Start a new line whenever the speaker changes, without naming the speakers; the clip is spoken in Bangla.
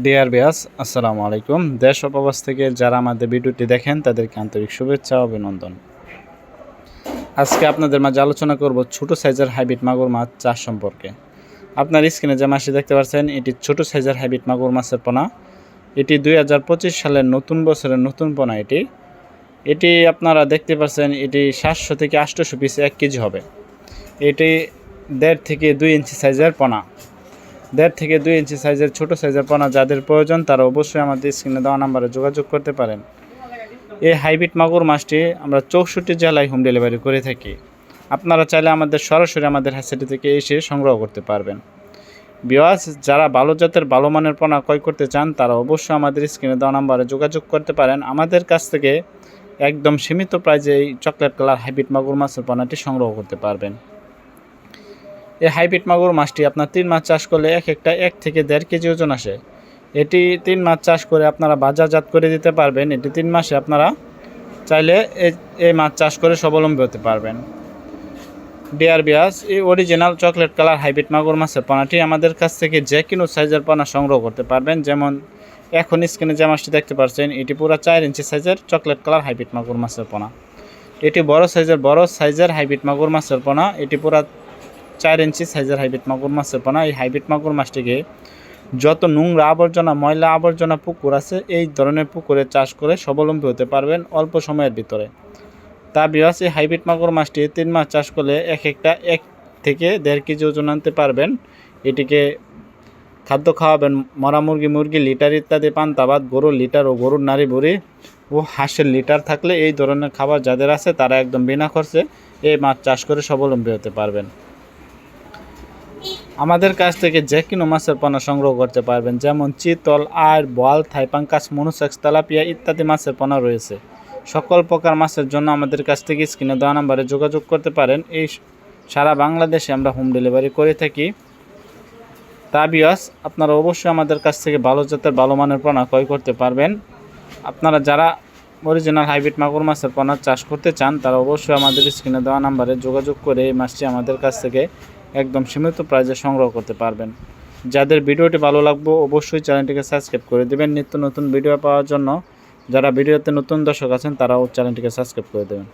ডিয়ার বিয়াস আসসালামু আলাইকুম। দেশ ও প্রবাস থেকে যারা আমাদের ভিডিওটি দেখেন, তাদেরকে আন্তরিক শুভেচ্ছা অভিনন্দন। আজকে আপনাদের মাঝে আলোচনা করব ছোট সাইজের হাইব্রিড মাগুর মাছ চাষ সম্পর্কে। আপনার স্ক্রিনে যে মাছটি দেখতে পাচ্ছেন, এটি ছোট সাইজের হাইব্রিড মাগুর মাছের পোনা। এটি দুই হাজার পঁচিশ সালের নতুন বছরের নতুন পোনা এটি। এটি আপনারা দেখতে পাচ্ছেন, এটি সাতশো থেকে আটশোশো পিস এক কেজি হবে। এটি দেড় থেকে দুই ইঞ্চি সাইজের পোনা। দেড় থেকে দুই ইঞ্চি সাইজের ছোট সাইজের পোনা যাদের প্রয়োজন, তারা অবশ্যই আমাদের স্ক্রিনে দেওয়া নাম্বারে যোগাযোগ করতে পারেন। এই হাইব্রিড মাগুর মাছটি আমরা চৌষট্টি জেলায় হোম ডেলিভারি করে থাকি। আপনারা চাইলে আমাদের সরাসরি আমাদের হ্যাসেটি থেকে এসে সংগ্রহ করতে পারবেন। বিওয়াস যারা ভালো জাতের, ভালো মানের পোনা ক্রয় করতে চান, তারা অবশ্যই আমাদের স্ক্রিনে দেওয়া নাম্বারে যোগাযোগ করতে পারেন। আমাদের কাছ থেকে একদম সীমিত প্রাইজে এই চকলেট কালার হাইব্রিড মাগুর মাছের পোনাটি সংগ্রহ করতে পারবেন। এই হাইব্রিড মাগুর মাছটি আপনার তিন মাছ চাষ করলে এক একটা এক থেকে দেড় কেজি ওজন আসে। এটি তিন মাছ চাষ করে আপনারা বাজারজাত করে দিতে পারবেন। এটি তিন মাসে আপনারা চাইলে এই- মাছ চাষ করে স্বাবলম্বী হতে পারবেন। ডিয়ার বিয়াস এই অরিজিনাল চকলেট কালার হাইব্রিড মাগুর মাছের পোনাটি আমাদের কাছ থেকে যে কোনো সাইজের পোনা সংগ্রহ করতে পারবেন। যেমন এখন স্ক্রিনে যে মাছটি দেখতে পাচ্ছেন, এটি পুরো চার ইঞ্চি সাইজের চকলেট কালার হাইব্রিড মাগুর মাছের পোনা। এটি বড় সাইজের বড় সাইজের হাইব্রিড মাগুর মাছের পোনা। এটি পুরা চার ইঞ্চি সাইজের হাইব্রিড মাগুর মাছের পোনা এই হাইব্রিড মাগুর মাছটিকে যত নোংরা আবর্জনা, ময়লা আবর্জনা পুকুর আছে, এই ধরনের পুকুরে চাষ করে স্বাবলম্বী হতে পারবেন অল্প সময়ের ভিতরে। তা বিয়াস এই হাইব্রিড মাগুর মাছটি তিন মাস চাষ করলে এক একটা এক থেকে দেড় কেজি ওজন আনতে পারবেন। এটিকে খাদ্য খাওয়াবেন মরা মুরগি মুরগি লিটার ইত্যাদি, পান্তা ভাত গরুর লিটার ও গরুর নারী বুড়ি ও হাঁসের লিটার থাকলে এই ধরনের খাবার যাদের আছে তারা একদম বিনা খরচে এই মাছ চাষ করে স্বাবলম্বী হতে পারবেন। আমাদের কাছ থেকে যে কোনো মাছের পোনা সংগ্রহ করতে পারবেন, যেমন চিতল আর বল থাইপাঙ্কাস মনুসেক্স, তেলাপিয়া ইত্যাদি মাছের পোনা রয়েছে। সকল প্রকার মাছের জন্য আমাদের কাছ থেকে স্ক্রিনে দেওয়া নাম্বারে যোগাযোগ করতে পারেন। এই সারা বাংলাদেশে আমরা হোম ডেলিভারি করে থাকি। তা বিয়াস আপনারা অবশ্যই আমাদের কাছ থেকে ভালো জাতের, ভালো মানের পোনা ক্রয় করতে পারবেন। আপনারা যারা অরিজিনাল হাইব্রিড মাগুর মাছের পোনা চাষ করতে চান, তারা অবশ্যই আমাদের স্ক্রিনে দেওয়া নাম্বারে যোগাযোগ করে এই মাছটি আমাদের কাছ থেকে একদম সীমিত প্রাইজে সংগ্রহ করতে পারবেন। যাদের ভিডিওটি ভালো লাগবে, অবশ্যই চ্যানেলটিকে সাবস্ক্রাইব করে দেবেন। নিত্য নতুন ভিডিও পাওয়ার জন্য যারা ভিডিওতে নতুন দর্শক আছেন, তারাও চ্যানেলটিকে সাবস্ক্রাইব করে দেবেন।